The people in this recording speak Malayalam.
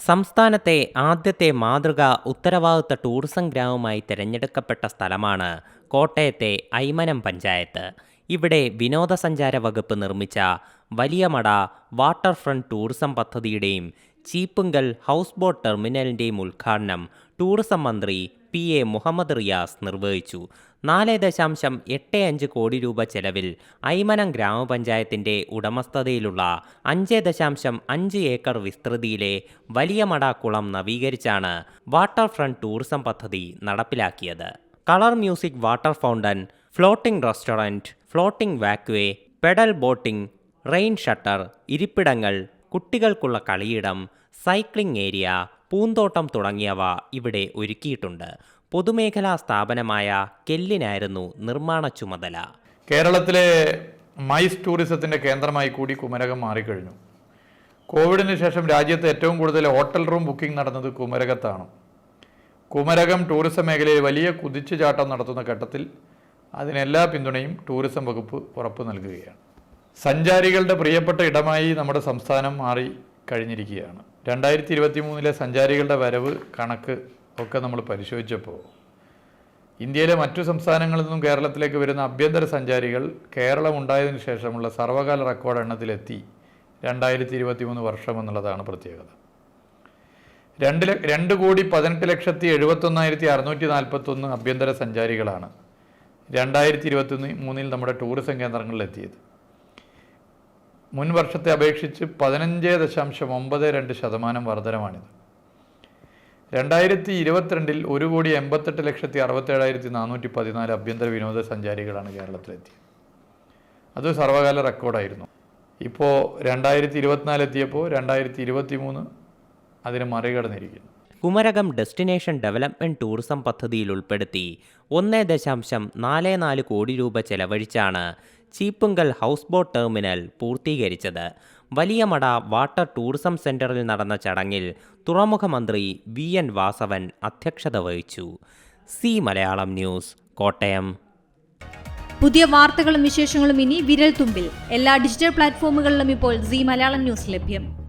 സംസ്ഥാനത്തെ ആദ്യത്തെ മാതൃക ഉത്തരവാദിത്ത ടൂറിസം ഗ്രാമമായി തിരഞ്ഞെടുക്കപ്പെട്ട സ്ഥലമാണ് കോട്ടയത്തെ ഐമനം പഞ്ചായത്ത്. ഇവിടെ വിനോദസഞ്ചാര വകുപ്പ് നിർമ്മിച്ച വലിയമട വാട്ടർ ഫ്രണ്ട് ടൂറിസം പദ്ധതിയുടെയും ചീപ്പുങ്കൽ ഹൗസ് ബോട്ട് ടെർമിനലിന്റെയും ഉദ്ഘാടനം ടൂറിസം മന്ത്രി പി എ മുഹമ്മദ് റിയാസ് നിർവഹിച്ചു. നാല് ദശാംശം എട്ട് അഞ്ച് കോടി രൂപ ചെലവിൽ ഐമനം ഗ്രാമപഞ്ചായത്തിന്റെ ഉടമസ്ഥതയിലുള്ള അഞ്ച് ദശാംശം അഞ്ച് ഏക്കർ വിസ്തൃതിയിലെ വലിയ മടാക്കുളം കുളം നവീകരിച്ചാണ് വാട്ടർ ഫ്രണ്ട് ടൂറിസം പദ്ധതി നടപ്പിലാക്കിയത്. Colour music water fountain floating restaurant floating walkway pedal boating rain shutter ഇരിപ്പിടങ്ങൾ കുട്ടികൾക്കുള്ള കളിയിടം സൈക്ലിംഗ് ഏരിയ പൂന്തോട്ടം തുടങ്ങിയവ ഇവിടെ ഒരുക്കിയിട്ടുണ്ട്. പൊതുമേഖലാ സ്ഥാപനമായ കെല്ലിനായിരുന്നു നിർമ്മാണ ചുമതല. കേരളത്തിലെ മൈസ് ടൂറിസത്തിന്റെ കേന്ദ്രമായി കൂടി കുമരകം മാറിക്കഴിഞ്ഞു. കോവിഡിന് ശേഷം രാജ്യത്ത് ഏറ്റവും കൂടുതൽ ഹോട്ടൽ റൂം ബുക്കിംഗ് നടന്നത് കുമരകത്താണ്. കുമരകം ടൂറിസം മേഖലയിൽ വലിയ കുതിച്ചുചാട്ടം നടത്തുന്ന ഘട്ടത്തിൽ അതിനെല്ലാ പിന്തുണയും ടൂറിസം വകുപ്പ് ഉറപ്പു നൽകുകയാണ്. സഞ്ചാരികളുടെ പ്രിയപ്പെട്ട ഇടമായി നമ്മുടെ സംസ്ഥാനം മാറി കഴിഞ്ഞിരിക്കുകയാണ്. രണ്ടായിരത്തി ഇരുപത്തി മൂന്നിലെ സഞ്ചാരികളുടെ വരവ് കണക്ക് ഒക്കെ നമ്മൾ പരിശോധിച്ചപ്പോൾ ഇന്ത്യയിലെ മറ്റു സംസ്ഥാനങ്ങളിൽ നിന്നും കേരളത്തിലേക്ക് വരുന്ന ആഭ്യന്തര സഞ്ചാരികൾ കേരളം ഉണ്ടായതിനു ശേഷമുള്ള സർവകാല റെക്കോർഡ് എണ്ണത്തിലെത്തി രണ്ടായിരത്തി ഇരുപത്തി മൂന്ന് വർഷം എന്നുള്ളതാണ് പ്രത്യേകത. രണ്ട് രണ്ട് കോടി പതിനെട്ട് ലക്ഷത്തി എഴുപത്തൊന്നായിരത്തി അറുന്നൂറ്റി നാൽപ്പത്തൊന്ന് ആഭ്യന്തര സഞ്ചാരികളാണ് രണ്ടായിരത്തി ഇരുപത്തി മൂന്നിൽ നമ്മുടെ ടൂറിസം കേന്ദ്രങ്ങളിലെത്തിയത്. മുൻ വർഷത്തെ അപേക്ഷിച്ച് പതിനഞ്ച് ദശാംശം ഒമ്പത് രണ്ട് ശതമാനം വർധനമാണിത് രണ്ടായിരത്തി ഇരുപത്തിരണ്ടിൽ ഒരു കോടി എൺപത്തെട്ട് ലക്ഷത്തി അറുപത്തേഴായിരത്തി നാനൂറ്റി പതിനാല് ആഭ്യന്തര വിനോദസഞ്ചാരികളാണ് കേരളത്തിലെത്തിയത്. അത് സർവകാല റെക്കോർഡായിരുന്നു. ഇപ്പോൾ രണ്ടായിരത്തി ഇരുപത്തിനാല് എത്തിയപ്പോൾ രണ്ടായിരത്തി ഇരുപത്തി മൂന്ന് അതിനെ മറികടന്നിരിക്കുന്നു. കുമരകം ഡെസ്റ്റിനേഷൻ ഡെവലപ്മെന്റ് ടൂറിസം പദ്ധതിയിൽ ഉൾപ്പെടുത്തി ഒന്ന് ദശാംശം നാല് നാല് കോടി രൂപ ചെലവഴിച്ചാണ് ചീപ്പുങ്കൽ ഹൗസ് ബോട്ട് ടെർമിനൽ പൂർത്തീകരിച്ചത്. വലിയമട വാട്ടർ ടൂറിസം സെന്ററിൽ നടന്ന ചടങ്ങിൽ തുറമുഖ മന്ത്രി വി എൻ വാസവൻ അധ്യക്ഷത വഹിച്ചു. Zee Malayalam news Kottayam. പുതിയ വാർത്തകളും വിശേഷങ്ങളും ഇനി വിരൽ തുമ്പിൽ എല്ലാ ഡിജിറ്റൽ പ്ലാറ്റ്ഫോമുകളിലും ഇപ്പോൾ സി മലയാളം ന്യൂസ് ലഭ്യം.